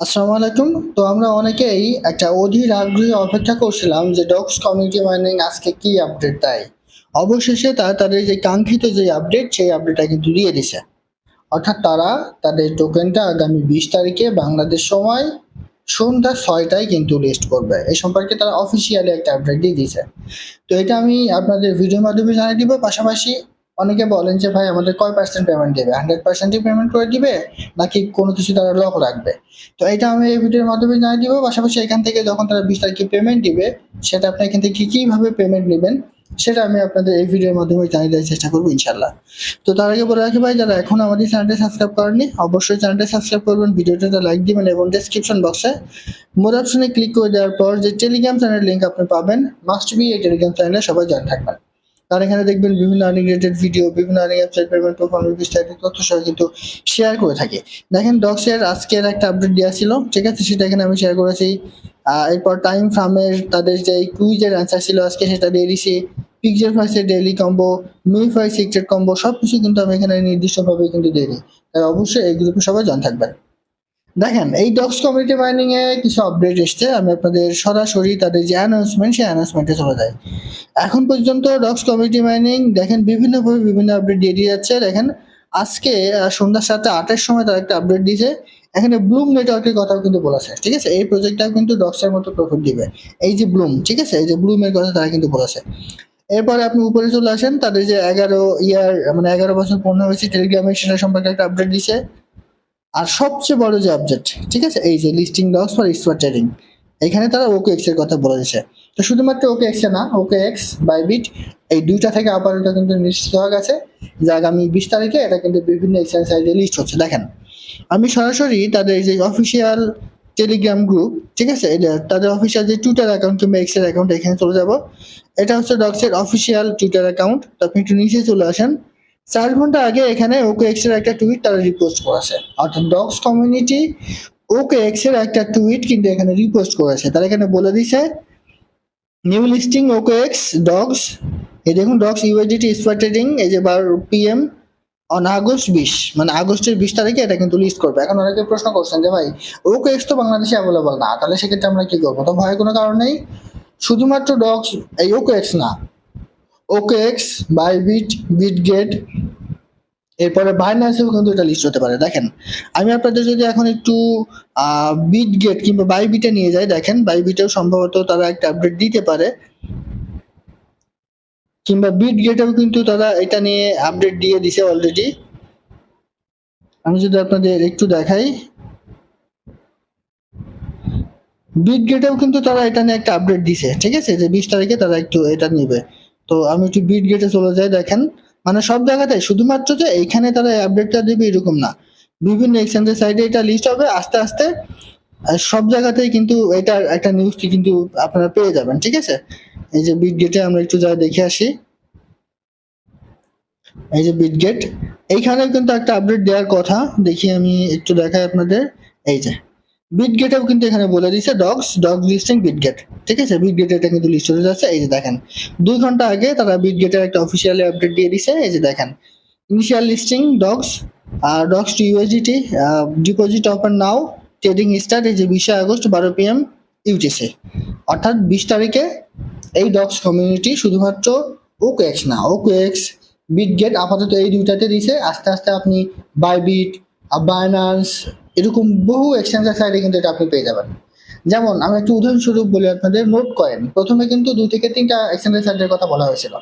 আসসালামু আলাইকুম। তো আমরা অনেকেই একটা অধীর আগ্রহে অপেক্ষা করছিলাম যে ডক্স কমিউনিটি মাইনিং আজকে কি আপডেট দেয়। অবশেষে তারা তাদের যে কাঙ্ক্ষিত যে আপডেট, সেই আপডেটটা কিন্তু দিয়ে দিছে। অর্থাৎ তারা তাদের টোকেনটা আগামী বিশ তারিখে বাংলাদেশ সময় সন্ধ্যা ছয়টায় কিন্তু লিস্ট করবে। এই সম্পর্কে তারা অফিসিয়ালি একটা আপডেট দিয়ে দিয়েছে। তো এটা আমি আপনাদের ভিডিওর মাধ্যমে জানিয়ে দিব। পাশাপাশি অনেকে বলেন যে, ভাই, আমাদের কয় পার্সেন্ট পেমেন্ট দেবে? হান্ড্রেড পার্সেন্টই পেমেন্ট করে দিবে? নাকি কোনো কিছু তারা লক রাখবে? তো এটা আমি এই ভিডিওর মাধ্যমে জানিয়ে দিব। পাশাপাশি এখান থেকে যখন তারা বিশ তারিখে পেমেন্ট দিবে, সেটা আপনি এখান থেকে কীভাবে পেমেন্ট নেবেন, সেটা আমি আপনাদের এই ভিডিওর মাধ্যমে জানিয়ে দেওয়ার চেষ্টা করব ইনশাল্লাহ তো তার আগে বলে রাখি, ভাই, যারা এখন আমাদের চ্যানেলটি সাবস্ক্রাইব করেননি, অবশ্যই চ্যানেলটি সাবস্ক্রাইব করবেন। ভিডিওটা লাইক দিবেন এবং ডেসক্রিপশন বক্সে মোর অপশনে ক্লিক করে দেওয়ার পর যে টেলিগ্রাম চ্যানেল লিঙ্ক আপনি পাবেন মাস্ট বি এই টেলিগ্রাম চ্যানেলে সবাই জয়েন থাকবেন। আর এখানে দেখবেন বিভিন্ন আর্নিং রিলেটেড ভিডিও বিভিন্ন আর্নিং ওয়েবসাইট পেমেন্ট পারফরমেন্স বিস্তারিত তথ্য সহ কিন্তু শেয়ার করে থাকে। দেখেন ডক্সের আজকের একটা আপডেট দেওয়া ছিল, ঠিক আছে? সেটা এখানে আমি শেয়ার করেছি। এরপর টাইম ফ্রামের তাদের যে কুইজের অ্যান্সার ছিল আজকে সেটা দিয়ে দিছি। Picture ফাইসের daily combo MemeFi secret combo সব কিছু কিন্তু আমি এখানে নির্দিষ্টভাবে কিন্তু দিয়ে দিই। তাই অবশ্যই এই গ্রুপে সবাই জয়েন থাকবেন। দেখেন, এই ডক্স কমিউনিটি মাইনিং এ কিছু আপডেট এসছে। আমি আপনাদের সরাসরি তাদের যে অ্যানাউন্সমেন্ট সেই অ্যানাউন্সমেন্টে চলে যাই। এখন পর্যন্ত ডক্স কমিউনিটি মাইনিং দেখেন, বিভিন্নভাবে বিভিন্ন আপডেট দিয়ে দিয়ে যাচ্ছে। দেখেন, আজকে সন্ধ্যা সাতটা আটের সময় তারা একটা আপডেট দিয়েছে। এখানে ব্লুম নেটওয়ার্কের কথাও কিন্তু বলেছে, ঠিক আছে? এই প্রজেক্টটাও কিন্তু ডক্সের মতো প্রফিট দিবে। এই যে ব্লুম ঠিক আছে? এই যে ব্লুমের কথা তারা কিন্তু বলেছে। এরপরে আপনি উপরে চলে আসেন, তাদের যে এগারো ইয়ার মানে এগারো বছর পূর্ণ হয়েছে টেলিগ্রামের সেটা সম্পর্কে একটা আপডেট দিছে আর সবচেয়ে বড় যে অবজেক্ট ঠিক আছে? এই যে listing DOGS for spot trading এখানে তারা ওকে এক্সের কথা বলেছে তো শুধুমাত্র ওকে এক্স না ওকে এক্স বাইবিট এই দুইটা থেকে আপাতত কিন্তু নিশ্চিত হয়ে গেছে যে আগামী বিশ তারিখে এটা কিন্তু বিভিন্ন এক্সচেঞ্জ সাইটে লিস্ট হচ্ছে। দেখেন, আমি সরাসরি তাদের এই যে অফিসিয়াল টেলিগ্রাম গ্রুপ ঠিক আছে? তাদের অফিসিয়াল যে টুইটার অ্যাকাউন্ট কিংবা এক্সের অ্যাকাউন্ট এখানে চলে যাব। এটা হচ্ছে ডক্সের অফিসিয়াল টুইটার অ্যাকাউন্ট আপনি একটু নিচে চলে আসেন। চার ঘণ্টা আগে এখানে ওকে এক্সের একটা টুইট তারা রিপোস্ট করেছে। অর্থাৎ ডগস কমিউনিটি ওকে এক্সের একটা টুইট কিন্তু এখানে রিপোস্ট করেছে। তারা এখানে বলে দিছে new listing okay X dogs এই দেখুন ডগস ইউএডিটি স্পট ট্রেডিং এই যে বারো পিএম অন আগস্ট বিশ। মানে আগস্টের বিশ তারিখে এটা কিন্তু লিস্ট করবে। এখন অনেকে প্রশ্ন করছেন যে, ভাই, ওকে এক্স তো বাংলাদেশে অ্যাভেলেবল না, তাহলে সেক্ষেত্রে আমরা কি করব? তো ভয়ের কোনো কারণ নেই। শুধুমাত্র ডগস এই ওকে এক্স না ওকে এক্স বাইবিট বিটগেট এরপরে বাইন্যান্সেও কিন্তু এটা লিস্ট হতে পারে। দেখেন, আমি আপনাদের যদি এখন একটু বিট গেট কিংবা বাইবিটে নিয়ে যাই, দেখেন বাইবিটেও সম্ভবত তারা একটা আপডেট দিতে পারে। কিংবা বিট গেটেও কিন্তু তারা এটা নিয়ে আপডেট দিয়ে দিছে অলরেডি আমি যদি আপনাদের একটু দেখাই বিট গেটেও কিন্তু তারা এটা নিয়ে একটা আপডেট দিছে, ঠিক আছে? যে বিশ তারিখে তারা একটু এটা নেবে। তো আমি একটু বিট গেটে চলে যাই, দেখেন। মানে সব জায়গাতে, শুধুমাত্র যে এইখানে তারা আপডেটটা দেবে এরকম না। বিভিন্ন এক্সচেঞ্জের সাইডে এটা লিস্ট হবে, আস্তে আস্তে সব জায়গাতেই কিন্তু এটার একটা নিউজটি কিন্তু আপনারা পেয়ে যাবেন, ঠিক আছে? এই যে বিট গেটে আমরা একটু যা দেখে আসি। এই যে বিট গেট এইখানে কিন্তু একটা আপডেট দেওয়ার কথা, দেখি আমি একটু দেখাই আপনাদের। এই যে বিট গেটেও কিন্তু এখানে বলে দিছে DOGS dog listing Bitget ঠিক আছে? বিট গেট এটা কিন্তু লিস্ট হয়ে যাচ্ছে, এই যে দেখেন। দুই ঘণ্টা আগে তারা বিট গেটের একটা অফিসিয়ালি আপডেট দিয়ে দিছে এই যে দেখেন। Initial listing dogs are DOGS to USDT deposit open now trading start এই যে বিশে আগস্ট, বারো পিএম ইউটিসি অর্থাৎ বিশ তারিখে এই ডগস কমিউনিটি শুধুমাত্র ওকে এক্স না ওকে এক্স বিটগেট আপাতত এই দুইটাতে দিছে আস্তে আস্তে আপনি বাইবিট বাইনান্স এরকম বহু এক্সচেঞ্জের সাইডে কিন্তু এটা আপনি পেয়ে যাবেন। যেমন আমি একটু উদাহরণস্বরূপ বলি আপনাদের নোট কয়েন। প্রথমে কিন্তু দুই থেকে তিনটা এক্সচেঞ্জের সাইডের কথা বলা হয়েছিল।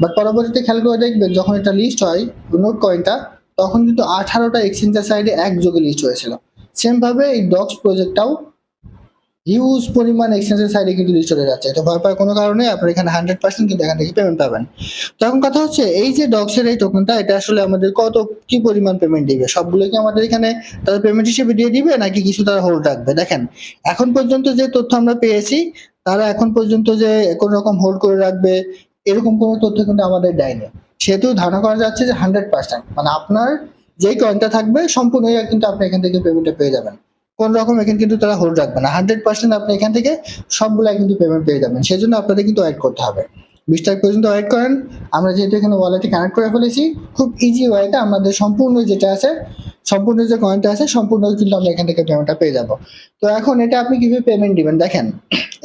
বাট পরবর্তীতে খেয়াল করে দেখবেন যখন এটা লিস্ট হয়, নোট কয়েনটা, তখন কিন্তু আঠারোটা এক্সচেঞ্জের সাইডে একযোগে লিস্ট হয়েছিল। সেমভাবে এই ডক্স প্রজেক্টটাও হিউজ পরিমাণ এক্সচেঞ্জের সাইডে কিন্তু লিস্ট চলে যাচ্ছে। তো ভয় পাওয়ার কোনো কারণে আপনার এখানে হান্ড্রেড পার্সেন্ট কিন্তু এখান থেকে পেমেন্ট পাবেন। তো এখন কথা হচ্ছে, এই যে ডক্সের এই টোকেনটা এটা আসলে আমাদের কত, কি পরিমাণ পেমেন্ট দিবে? সবগুলো কি আমাদের এখানে তারা পেমেন্ট হিসেবে দিয়ে দিবে, নাকি কিছু তারা হোল্ড রাখবে? দেখেন, এখন পর্যন্ত যে তথ্য আমরা পেয়েছি, তারা এখন পর্যন্ত যে কোনো রকম হোল্ড করে রাখবে, এরকম কোনো তথ্য কিন্তু আমাদের দেয়নি। সেহেতু ধারণা করা যাচ্ছে যে হান্ড্রেড পার্সেন্ট মানে আপনার যেই কয়েনটা থাকবে সম্পূর্ণ কিন্তু আপনি এখান থেকে পেমেন্টটা পেয়ে যাবেন। কোন রকম এখানে কিন্তু তারা হোল্ড রাখবে না। হান্ড্রেড পার্সেন্ট আপনি এখান থেকে সবগুলা কিন্তু পেমেন্ট পেয়ে যাবেন। সেই জন্য আপনাদের কিন্তু অ্যাড করতে হবে। বিশ তারিখ পর্যন্ত ওয়েট করেন। আমরা যেহেতু এখানে ওয়ালেটে কানেক্ট করে ফেলেছি, খুব ইজি ওয়েতে আমাদের সম্পূর্ণ যেটা আছে, সম্পূর্ণ যে কয়েনটা আছে, সম্পূর্ণ কিন্তু আমরা এখান থেকে পেমেন্টটা পেয়ে যাব। তো এখন এটা আপনি কীভাবে পেমেন্ট দিবেন? দেখেন,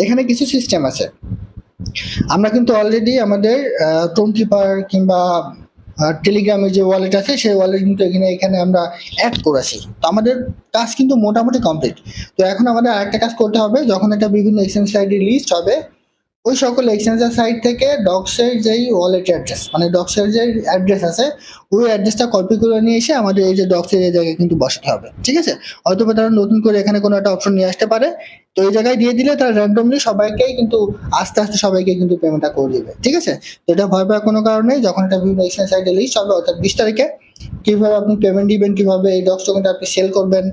এখানে কিছু সিস্টেম আছে। আমরা কিন্তু অলরেডি আমাদের টোন কিপার কিংবা টেলিগ্রামের যে ওয়ালেট আছে, সেই ওয়ালেট কিন্তু এখানে এখানে আমরা অ্যাড করেছি। তো আমাদের কাজ কিন্তু মোটামুটি কমপ্লিট তো এখন আমাদের আরেকটা কাজ করতে হবে, যখন এটা বিভিন্ন এক্সচেঞ্জ সাইডে লিস্ট হবে ওই সকল এক্সচেঞ্জের সাইট থেকে ডক্সের যেই ওয়ালেট অ্যাড্রেস মানে ডক্সের যে অ্যাড্রেস আছে, ওই অ্যাড্রেসটা কপি করে নিয়ে এসে আমাদের এই যে ডক্সের এই জায়গায় কিন্তু বসাতে হবে, ঠিক আছে? হয়তো তারা নতুন করে এখানে কোনো একটা অপশন নিয়ে আসতে পারে, তো এই জায়গায় দিয়ে দিলে তারা র্যান্ডমলি সবাইকেই কিন্তু আস্তে আস্তে সবাইকে কিন্তু পেমেন্টটা করে দিবে, ঠিক আছে? তো এটা ভয় পাওয়ার কোনো কারণ যখন এটা বিভিন্ন এক্সচেঞ্জ সাইটে লিস্ট হবে, অর্থাৎ বিশ তারিখে, কীভাবে আপনি পেমেন্ট দিবেন, কীভাবে এই ডক্স টোকেনটা আপনি সেল করবেন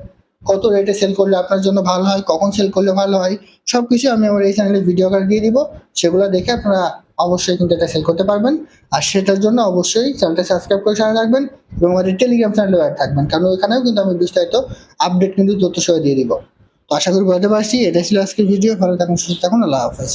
কত রেটে সেল করলে আপনার জন্য ভালো হয়, কখন সেল করলে ভালো হয় সব কিছু আমি আমার এই চ্যানেলে ভিডিও করে দিয়ে দিব। সেগুলো দেখে আপনারা অবশ্যই কিন্তু এটা সেল করতে পারবেন। আর সেটার জন্য অবশ্যই চ্যানেলটা সাবস্ক্রাইব করে সাথে রাখবেন এবং আমাদের টেলিগ্রাম চ্যানেলে অ্যাড থাকবেন। কারণ ওইখানেও কিন্তু আমি বিস্তারিত আপডেট কিন্তু তথ্য সহ দিয়ে দিব। তো আশা করি বলতে পারছি। এটা ছিল আজকের ভিডিও ভালো থাকুন, সুস্থ থাকুন। আল্লাহ হাফেজ।